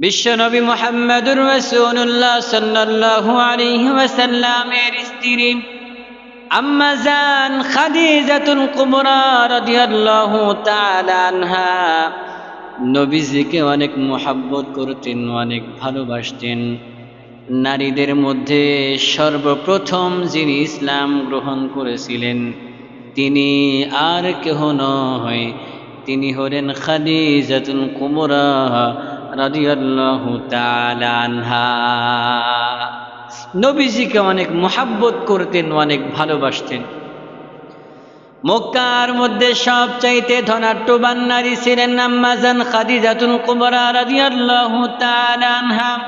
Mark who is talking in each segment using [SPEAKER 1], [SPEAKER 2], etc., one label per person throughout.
[SPEAKER 1] বিশ্বনবী মোহাম্মদুর রসুল্লাহ সাল্লাল্লাহু আলাইহি ওয়াসাল্লামের স্ত্রী আম্মাজান খাদিজাতুল কুবরা রাদিয়াল্লাহু তাআলা আনহা। নবীজিকে অনেক মোহাব্বত করতেন, অনেক ভালোবাসতেন। নারীদের মধ্যে সর্বপ্রথম যিনি ইসলাম গ্রহণ করেছিলেন, তিনি আর কেহ নয়। তিনি হলেন খাদিজাতুল কুবরা রাদিয়াল্লাহু তাআলা আনহা। নবীজিকে অনেক মোহাব্বত করতেন, অনেক ভালোবাসতেন। মক্কার মধ্যে সবচাইতে ধনাট্যবান নারী ছিলেন আম্মাজান খাদিজাতুল কুবরা রাদিয়াল্লাহু তাআলা আনহা।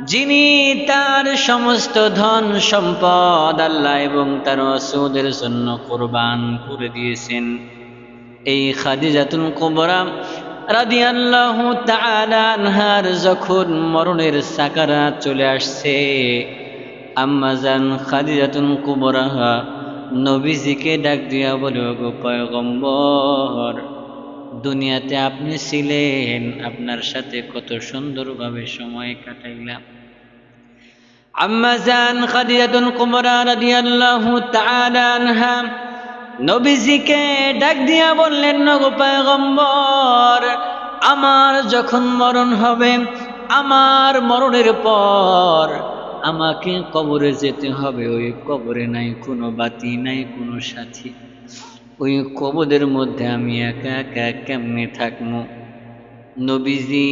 [SPEAKER 1] যিনি তার সমস্ত ধন সম্পদ আল্লাহ এবং তার রসুলের জন্য কোরবান করে দিয়েছেন। এই খাদিজাতুল কুবরা রাদিয়াল্লাহু তাআলা আনহার যখন মরণের সাকারাত চলে আসছে আম্মাজান খাদিজাতুল কুবরা নবীজিকে ডাক দিয়া বলে গো পয়গম্বর, দুনিয়াতে আপনি ছিলেন, আপনার সাথে কত সুন্দরভাবে সময় কাটাইলাম। আম্মাজান খাদিজাতুল কুবরা রাদিয়াল্লাহু তাআলা আনহা নবীজিকে ডাক দিয়া বললেন, নগো পয়গম্বর, আমার যখন মরণ হবে, আমার মরণের পর আমাকে কবরে যেতে হবে। ওই কবরে নাই, কোনো বাতি নাই, কোনো সাথী। ওই কবরের মধ্যে আমি একা একা কেমনে থাকব? নবীজি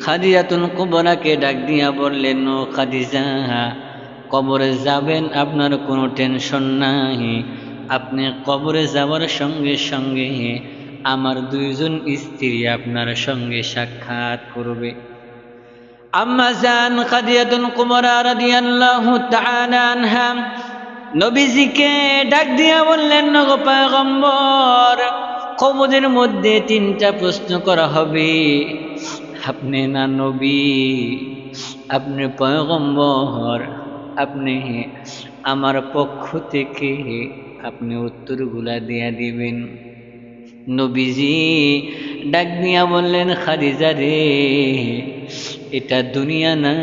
[SPEAKER 1] খাদিজাতুন কুবরাকে ডাক দিয়া বললেন, ও খাদিজা, কবরে যাবেন, আপনার কোনো টেনশন নাই। আপনি কবরে যাওয়ার সঙ্গে সঙ্গে আমার দুইজন স্ত্রী আপনার সঙ্গে সাক্ষাৎ করবে। আম্মা জান খাদিয়াতুন কুমরা রাদিয়াল্লাহু তাআলা আনহা, নবীজিকে ডাক দিয়া বললেন নগো পয়গম্বর মধ্যে তিনটা প্রশ্ন করা হবে। আপনি না নবী? আপনি পয়গম্বর? আপনি আমার পক্ষ থেকে আপনি উত্তরগুলা দিয়া দিবেন। নবীজি ডাক দিয়া বললেন, খাদিজা রে, এটা দুনিয়া না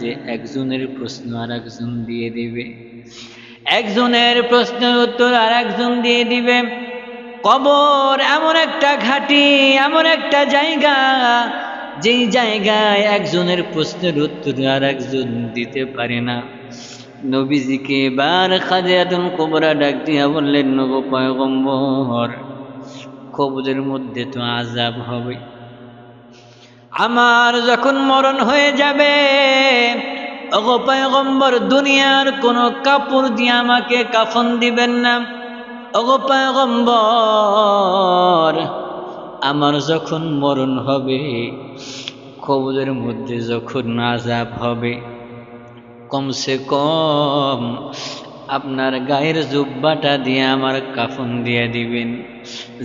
[SPEAKER 1] যে একজনের প্রশ্ন আর একজন দিয়ে দিবে। একজনের প্রশ্নের উত্তর আর একজন দিয়ে দিবে। কবর এমন একটা ঘাটি, এমন একটা জায়গা, যেই জায়গায় একজনের প্রশ্নের উত্তর আর একজন দিতে পারে না। নবীজিকে এবার খাদিয়াতুন কোবরা ডাক দিয়া বললেন, নব পয়গম্বর, কবরের মধ্যে তো আজাব হবে। আমার যখন মরণ হয়ে যাবে, ওগো পয়গম্বর, দুনিয়ার কোনো কাপড় দিয়ে আমাকে কাফন দিবেন না। ওগো পয়গম্বর, আমার যখন মরণ হবে, কবরের মধ্যে যখন আজাব হবে কমসে কম আপনার গায়ের জুব্বাটা দিয়ে আমার কাফন দিয়ে দিবেন।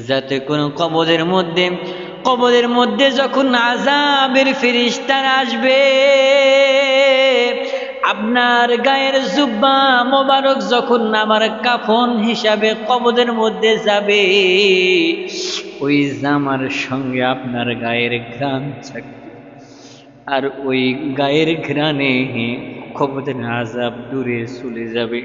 [SPEAKER 1] যাতে কোনো কবরের মধ্যে কবরের মধ্যে যখন আজাবের ফিরিস্তার আসবে, আপনার গায়ের জুব্বা মোবারক যখন আমার কাফন হিসাবে কবরের মধ্যে যাবে, ওই জামার সঙ্গে আপনার গায়ের ঘ্রাণ থাকবে। আর ওই গায়ের ঘ্রাণে কবরের আজাব দূরে চলে যাবে।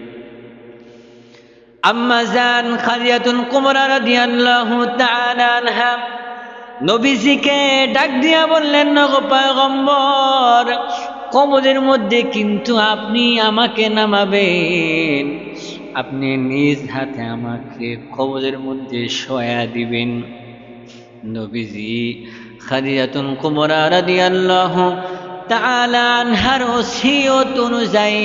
[SPEAKER 1] আম্মা জান খাদিয়াতুন কুমরা রাদিয়াল্লাহু তাআলা আনহা, নবীজিকে ডাক দিয়া বললেন নগো পয়গম্বর, কবরের মধ্যে কিন্তু আপনি আমাকে নামাবেন। আপনি নিজ হাতে আমাকে কবরের মধ্যে সয়া দিবেন। নবীজি খাদিজাতুন কুমরা রাদিয়াল্লাহু তাআলা আনহার ওসিয়ত অনুযায়ী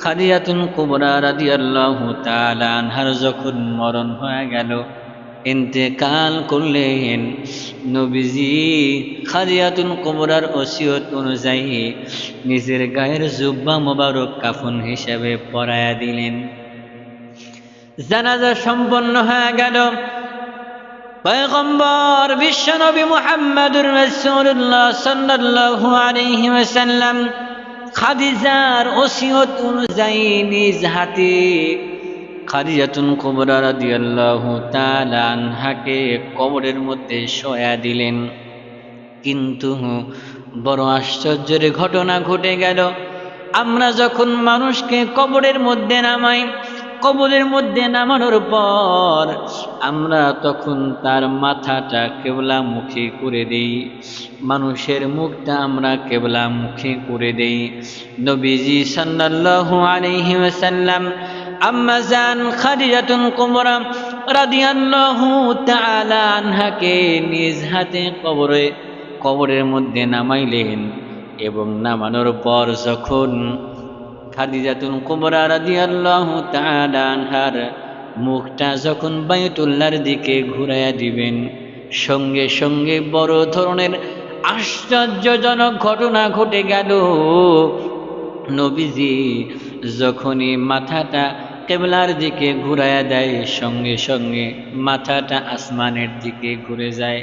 [SPEAKER 1] খাদিজাতুন কুবরা রাদিয়াল্লাহু তাআলা আনহার যখন মরণ হয়ে গেল, ইন্তেকাল করলেন নবীজি। খাদিজাতুন কুবরার ওসিয়ত অনুযায়ী নিজের গায়ের জুব্বা মোবারক কাফন হিসাবে পরায়া দিলেন। জানাজা সম্পন্ন হয়ে গেল পয়গম্বর বিশ্বনবী মুহাম্মদুর রাসূলুল্লাহ সাল্লাল্লাহু আলাইহি ওয়াসাল্লাম খাদিজার ওসিয়ত অনুযায়ী নিজ হাতে খাদিজাতুন কুবরা রাদিয়াল্লাহু তাআলা আনহাকে কবরের মধ্যে শয়া দিলেন। কিন্তু বড় আশ্চর্যের ঘটনা ঘটে গেল। আমরা যখন মানুষকে কবরের মধ্যে নামাই কবরের মধ্যে নামানোর পর আমরা তখন তার মাথাটা কেবলামুখী করে দেই। মানুষের মুখটা আমরা কেবলামুখী করে দেই। নবীজি সাল্লাল্লাহু আলাইহি ওয়াসাল্লাম, আম্মা জান খাদিজাতুন কুমরা রাদিয়াল্লাহু তাআলা আনহাকে নিজ হাতে কবরে, কবরের মধ্যে নামাইলেন এবং নামানোর পর যখন খাদিজাতুন কুবরা রাদিয়াল্লাহু তাআলা আনহার মুখটা যখন বাইতুল্লাহর দিকে ঘুরাইয়া দিবেন, সঙ্গে সঙ্গে বড় ধরনের আশ্চর্যজনক ঘটনা ঘটে গেল। নবীজি যখনই মাথাটা কেবলার দিকে ঘুরাইয়া দেয়, সঙ্গে সঙ্গে মাথাটা আসমানের দিকে ঘুরে যায়।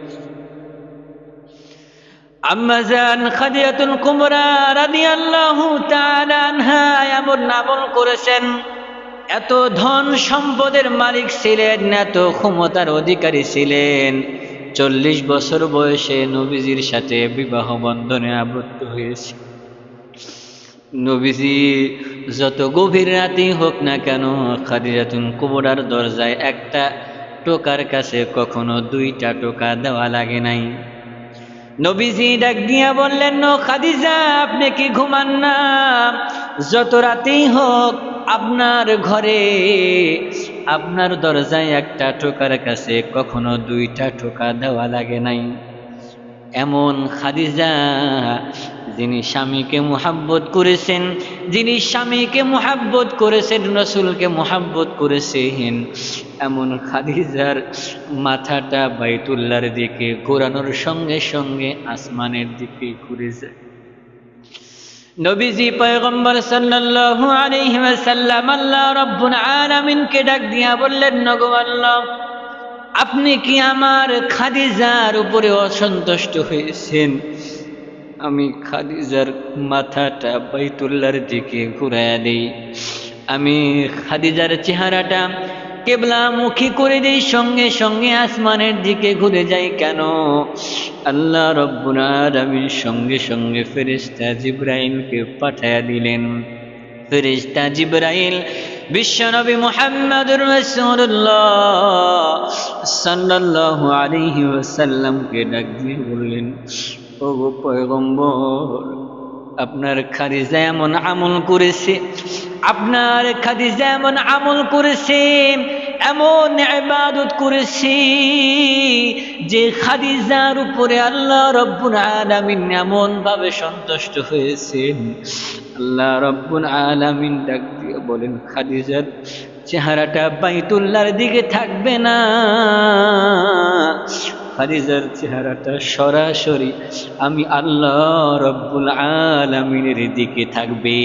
[SPEAKER 1] আম্মাজান খাদিয়াতুল কুমরা রাদিয়াল্লাহু তাআলা আনহা এমন আমল করেছেন, এত ধন সম্পদের মালিক ছিলেন, এত ক্ষমতার অধিকারী ছিলেন। চল্লিশ বছর বয়সে নবীজির সাথে বিবাহ বন্ধনে আবদ্ধ হয়েছে। নবীজি যত গভীর রাতেই হোক না কেন খাদিজাতুন কুবরার দরজায় একটা টোকার কাছে কখনো দুইটা টোকা দেওয়া লাগে নাই। নবীজি ডাক দিয়া বললেন নো খাদিজা, আপনি কি ঘুমান না? যত রাতেই হোক আপনার ঘরে, আপনার দরজায় একটা টোকার কাছে কখনো দুইটা টোকা দেওয়া লাগে নাই। এমন খাদিজা যিনি স্বামীকে মোহাব্বত করেছেন, যিনি স্বামীকে মোহাব্বত করেছেন, রসুলকে মোহাব্বত করেছেন, এমন খাদিজার মাথাটা বাইতুল্লার দিকে ঘোরানোর সঙ্গে সঙ্গে আসমানের দিকে ঘুরে যায়। নবীজি পয়গম্বর সাল্লাল্লাহু আলাইহি আল্লাহ রাব্বুল ডাক দিয়া বললেন, নগো আল্লাহ আপনি কি আমার খাদিজার উপরে অসন্তুষ্ট হয়েছেন? আমি খাদিজার মাথাটা বাইতুল্লার দিকে ঘুরাইয়া দিই। আমি খাদিজার চেহারাটা কেবলামুখী করে দিই, সঙ্গে সঙ্গে আসমানের দিকে ঘুরে যাই। কেন? আল্লাহ রব্বুল আলামিন সঙ্গে সঙ্গে ফেরেশতা জিব্রাইলকে পাঠায়া দিলেন। ফেরেশতা জিব্রাইল, বিশ্বনবী মুহাম্মদুর রাসূলুল্লাহ সাল্লাল্লাহু আলাইহি ওয়াসাল্লামকে ডাক দিয়ে বললেন, ও পয়গম্বর, আপনার খাদিজা এমন আমল করেছে, আপনার খাদিজা এমন আমল করেছে, এমন ইবাদত করেছে যে খাদিজার উপরে আল্লাহ রব্বুল আলামিন এমন ভাবে সন্তুষ্ট হয়েছেন। আল্লাহ রব্বুল আলামিন ডাক দিয়ে বলেন, খাদিজার চেহারাটা বাইতুল্লার দিকে থাকবে না। খাদিজার চেহারাটা সরাসরি আমি আল্লাহ রব্বুল আলামিনের দিকে থাকবে।